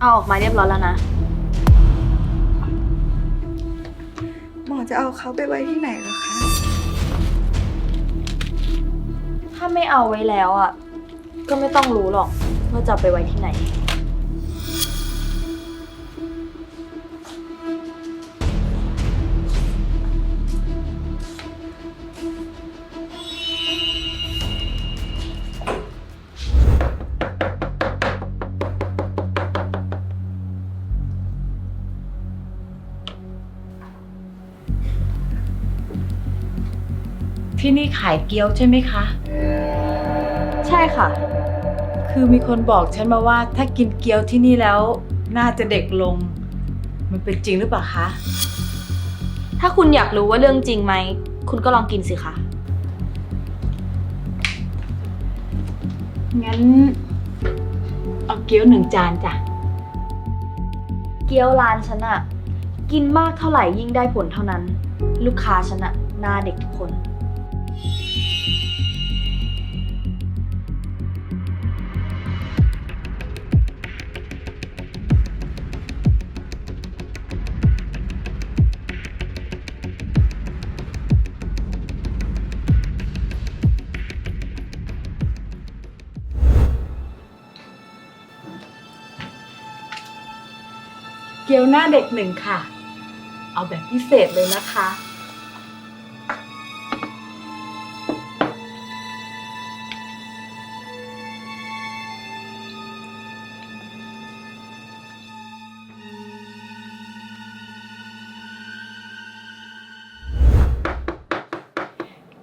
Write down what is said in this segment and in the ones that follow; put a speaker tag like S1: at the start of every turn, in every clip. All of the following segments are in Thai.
S1: เอาออกมาเรียบร้อยแล้วนะ
S2: หมอจะเอาเขาไปไว้ที่ไหนเหรอคะ
S1: ถ้าไม่เอาไว้แล้วอะ ก็ไม่ต้องรู้หรอกว่าจะเอาไปไว้ที่ไหน
S3: ที่นี่ขายเกี๊ยวใช่ไหมคะ
S1: ใช่ค่ะ
S3: คือมีคนบอกฉันมาว่าถ้ากินเกี๊ยวที่นี่แล้ว น่าจะเด็กลง มันเป็นจริงหรือเปล่าคะ
S1: ถ้าคุณอยากรู้ว่าเรื่องจริงไหม คุณก็ลองกินสิคะ
S3: งั้น เอาเกี๊ยวหนึ่งจานจ้ะ
S1: เกี๊ยวร้านฉันอะกินมากเท่าไหร่ยิ่งได้ผลเท่านั้น ลูกค้าฉันอะหน้าเด็กทุกคน
S3: เกี๊ยวหน้าเด็กหนึ่งค่ะ เอาแบบพิเศษเลยนะคะ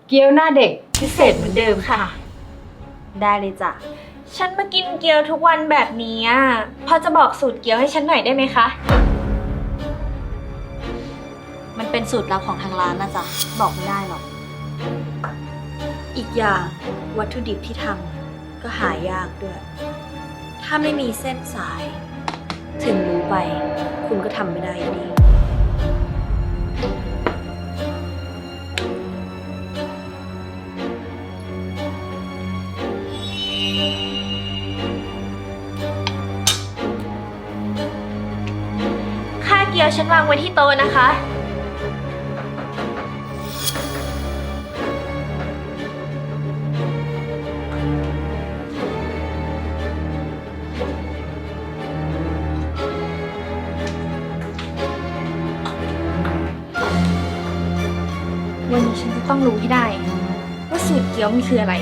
S3: เกี๊ยวหน้าเด็กพิเศษเหมือนเดิมค่ะ
S1: ได้เลยจ้ะ
S4: ฉันมากินเกี๊ยวทุกวันแบบนี้อะพอจะบอกสูตรเกี๊ยวให้ฉันหน่อยได้ไหมคะ
S1: มันเป็นสูตรลับของทางร้านนะจ๊ะ บอกไม่ได้หรอก อีกอย่างวัตถุดิบที่ทำก็หายากด้วย ถ้าไม่มีเส้นสาย ถึงรู้ไป คุณก็ทำไม่ได้อยู่ดี
S4: กียวฉันวางไว้ที่โต๊ะนะคะ วันนี้ฉันจะต้องรู้ให้ได้ ว่าสูตรเกี๊ยวมันคืออะไร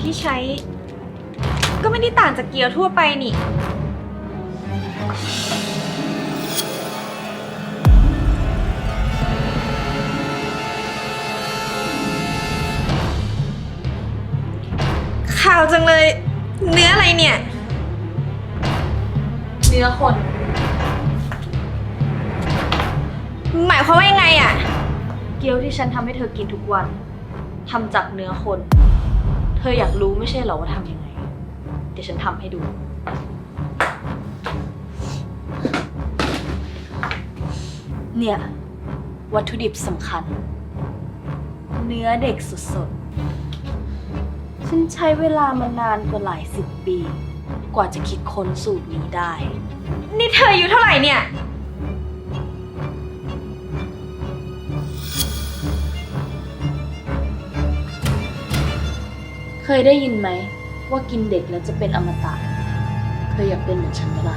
S4: ที่ใช้ ก็ไม่ได้ต่างจากเกี๊ยวทั่วไปนี่ ข่าวจังเลย เนื้ออะไรเนี่ย
S1: เนื้อคน
S4: หมายความว่ายังไงอะ
S1: เกี๊ยวที่ฉันทำให้เธอกินทุกวันทำจากเนื้อคนเธออยากรู้ไม่ใช่เหรอว่าทำยังไง เดี๋ยวฉันทำให้ดู เนี่ย วัตถุดิบสำคัญ เนื้อเด็กสดๆ ฉันใช้เวลามานานกว่าหลายสิบปี กว่าจะคิดค้นสูตรนี้ได้
S4: นี่เธออายู่เท่าไหร่เนี่ย
S1: เคยได้ยินไหมว่ากินเด็กแล้วจะเป็นอมตะ เธออยากเป็นเหมือนฉันไหมล่ะ